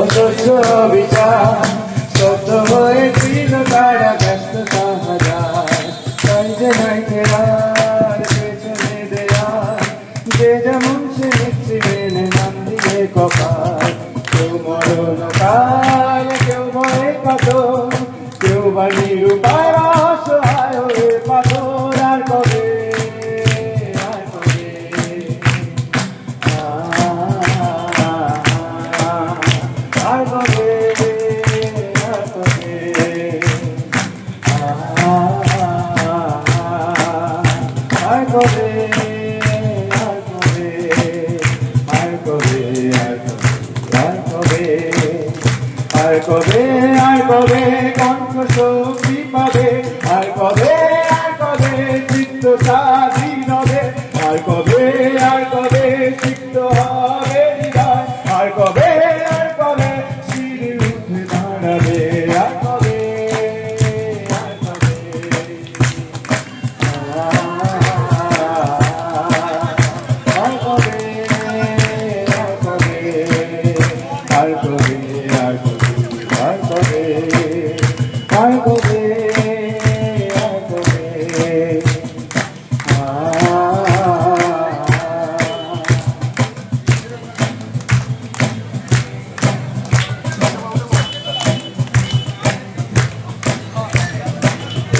অসহ্য বিচার সত্য হয়েছিল তারা ব্যস্ততা হাজার তাই যে নাই ফেরার পেছনে দেয়ার যে যেমন সে নিচ্ছে মেনে নাম দিয়ে কেউ মরণ কত কেউ বা কবে আর কবে কণ্ঠ শক্তি পাবে আর কবে আর কবে চিত্ত স্বাধীন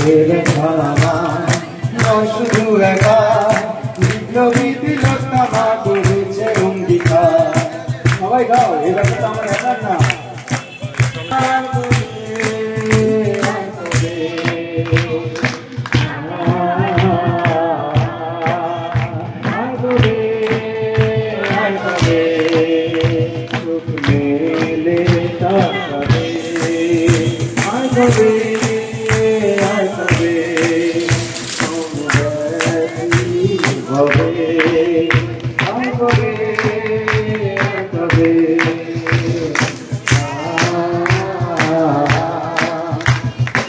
ছেড়ে ছড়াবা নশ দুরাগা বিপ্লবী তিলতা মা করেছে অঙ্গীকার সবাই গাও, এই ব্যাপারটা আমার একার না। Thank you. তবে তবে তবে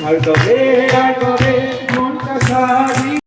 আর তবে আর